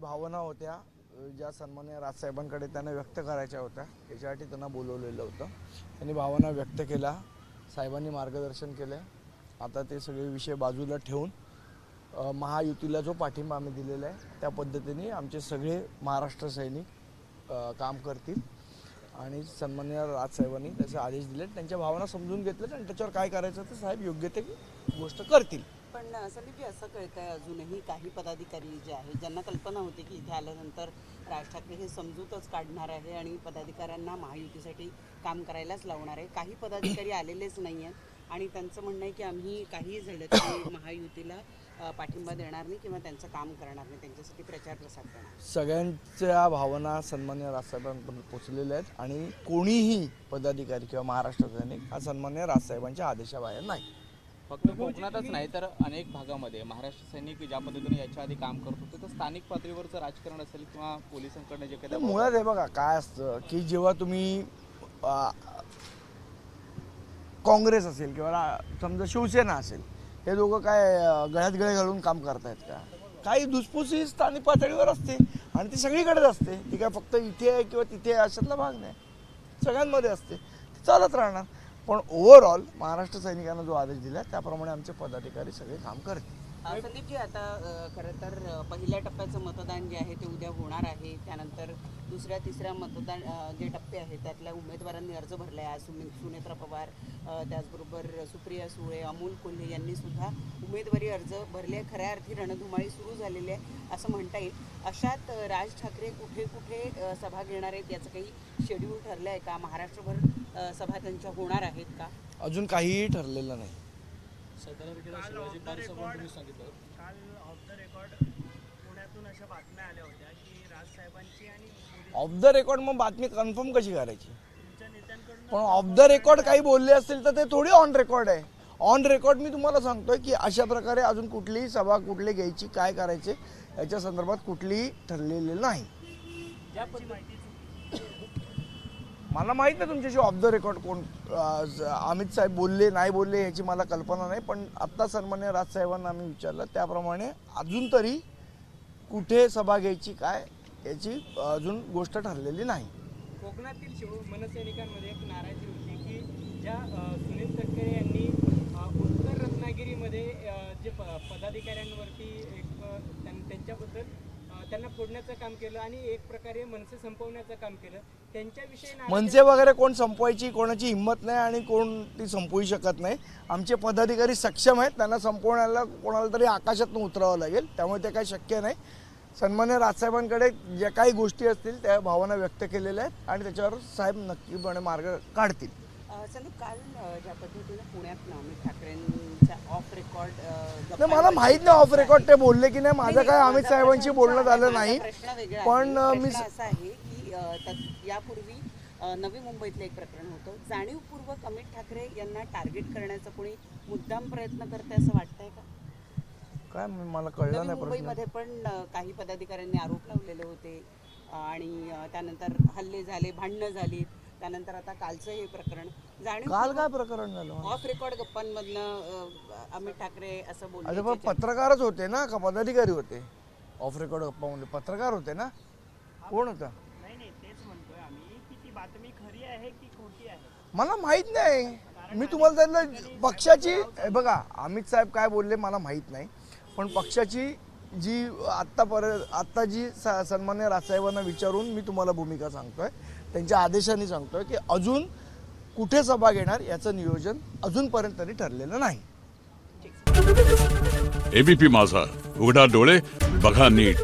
भावना होत्या ज्या सन्मान्य राजसाहेबांकडे त्यांना व्यक्त करायच्या होत्या. याच्यासाठी त्यांना बोलवलेलं होतं. त्यांनी भावना व्यक्त केल्या साहेबांनी मार्गदर्शन केलं. आता ते सगळे विषय बाजूला ठेवून महायुतीला जो पाठिंबा आम्ही दिलेला आहे त्या पद्धतीने आमचे सगळे महाराष्ट्र सैनिक काम करतील. आणि सन्मान्य राजसाहेबांनी त्याचे आदेश दिले त्यांच्या भावना समजून घेतल्या आणि त्याच्यावर काय करायचं तर साहेब योग्य ते गोष्ट करतील. पण संदीपजी असं कळतंय अजूनही काही पदाधिकारी जे आहेत ज्यांना कल्पना होती की इथे आल्यानंतर राज ठाकरे हे समजूतच काढणार आहे आणि पदाधिकाऱ्यांना महायुतीसाठी काम करायलाच लावणार आहे. काही पदाधिकारी आलेलेच नाही आहेत आणि त्यांचं म्हणणं आहे की आम्ही काही झालं तरी महायुतीला पाठिंबा देणार नाही किंवा त्यांचं काम करणार नाही. त्यांच्यासाठी प्रचार प्रसार करणार सगळ्यांच्या भावना सन्मान्य राजसाहेबांपर्यंत पोचलेल्या आहेत आणि कोणीही पदाधिकारी किंवा महाराष्ट्र सैनिक हा सन्मान्य राजसाहेबांच्या आदेशाबाहेर नाही. फक्त कोकणातच नाही तर अनेक भागामध्ये. महाराष्ट्र सैनिक ज्या पद्धतीने याच्या आधी काम करत होते तर स्थानिक पातळीवरचं राजकारण असेल किंवा पोलिसांकडनं जे काही मुळात हे बघा काय असतं की जेव्हा तुम्ही काँग्रेस असेल किंवा समजा शिवसेना असेल हे दोघं काय गळ्यात गळे घालून काम करतायत का? काही धुसफूस ही स्थानिक पातळीवर असते आणि ती सगळीकडेच असते. ती काय फक्त इथे आहे किंवा तिथे आहे अशातला भाग नाही. सगळ्यांमध्ये असते. ती चालत राहणार. पण ओव्हरऑल महाराष्ट्र सैनिकांना जो आदेश दिला त्याप्रमाणे आमचे पदाधिकारी सगळे काम करतील. संदीपजी आता खरं तर पहिल्या टप्प्याचं मतदान जे आहे ते उद्या होणार आहे. त्यानंतर दुसऱ्या तिसऱ्या मतदान जे टप्पे आहेत त्यातल्या उमेदवारांनी अर्ज भरला आहे सुमि सुनेत्रा पवार त्याचबरोबर सुप्रिया सुळे अमोल कोल्हे यांनी सुद्धा उमेदवारी अर्ज भरले खऱ्या अर्थी रणधुमाळी सुरू झालेली आहे असं म्हणता येईल. अशात राज ठाकरे कुठे कुठे सभा घेणार आहेत याचं काही शेड्यूल ठरलं आहे का? महाराष्ट्रभर सभा त्यांच्या होणार आहेत का? अजून काहीही ठरलेलं नाही. ऑफ द रेकॉर्ड काल ऑफ द रेकॉर्ड पुण्यातून अशा बातम्या आल्या होत्या की राजसाहेबांची आणि मोदी ऑफ द रेकॉर्ड मग बातमी कन्फर्म कशी करायची? तुमच्या नेत्यांकडून पण ऑफ द रेकॉर्ड काही बोलले असतील तर ते थोडी ऑन रेकॉर्ड आहे. ऑन रेकॉर्ड मी तुम्हाला सांगतोय की अशा प्रकारे अजून कुठलीही सभा कुठली घ्यायची काय करायचे याच्या संदर्भात कुठलीही ठरलेली नाही. मला माहीत नाही तुमच्याशी ऑफ द रेकॉर्ड कोण ज- अमित साहेब बोलले नाही बोलले याची मला कल्पना नाही पण आत्ता सन्मान्य राजसाहेबांना आम्ही विचारलं. त्याप्रमाणे अजून तरी कुठे सभा घ्यायची काय याची अजून गोष्ट ठरलेली नाही. कोकणातील शिव मनसैनिकांमध्ये एक नाराजी होती की ज्या सुनील तटकरे यांनी उत्तर रत्नागिरीमध्ये जे प पदाधिकाऱ्यांवरती एक त्यां- त्यांच्याबद्दल त्यांना फोडण्याचं काम केलं आणि एक प्रकारे मनसे संपवण्याचं काम केलं. त्यांच्याविषयी मनसे वगैरे कोण संपवायची कोणाची हिंमत नाही आणि कोण ती संपवू शकत नाही. आमचे पदाधिकारी सक्षम आहेत त्यांना संपवण्याला कोणाला तरी आकाशातून उतरावं लागेल त्यामुळे ते काही शक्य नाही. सन्मान्य राजसाहेबांकडे ज्या काही गोष्टी असतील त्या भावना व्यक्त केलेल्या आहेत आणि त्याच्यावर साहेब नक्कीपणे मार्ग काढतील. संदीप ज्या पद्धतीनं पुण्यात अमित ठाकरेंच्या ऑफ रेकॉर्ड नाही मला माहीत नाही ऑफ रेकॉर्ड ते बोलले की नाही. माझं काय अमित साहेबांशी बोलणं झालं नाही. पण. मी असा आहे की यापूर्वी नवी मुंबईतलं एक प्रकरण होतं. जाणीवपूर्वक अमित ठाकरे यांना टार्गेट करण्याचा कोणी मुद्दाम प्रयत्न करते असं वाटतंय का? काय मला कळलं नाही मुंबईमध्ये पण काही पदाधिकाऱ्यांनी आरोप लावलेले होते. आणि त्यानंतर हल्ले झाले भांडणं झाली. त्यानंतर आता कालचं हे प्रकरण काल जाणीव काय प्रकरण झालं? ऑफ रेकॉर्ड गप्पांमधनं अमित ठाकरे असं अरे पण पत्रकारच होते ना का पदाधिकारी होते? ऑफ रेकॉर्ड गप्पामध्ये पत्रकार होते ना? कोण होता? नाही नाही तेच म्हणतोय आम्ही की ती बातमी खरी आहे की खोटी आहे? मला माहीत नाही. मी तुम्हाला सांगितलं पक्षाची हे बघा अमित साहेब काय बोलले मला माहीत नाही. पण पक्षाची जी आत्तापर्यंत आत्ता जी स- सन्मान्य राजसाहेबांना विचारून मी तुम्हाला भूमिका सांगतोय. त्यांच्या आदेशाने सांगतोय की अजून कुठे सभा घेणार याचं नियोजन अजूनपर्यंत तरी ठरलेलं नाही. एबीपी माझा. उघडा डोळे बघा नीट.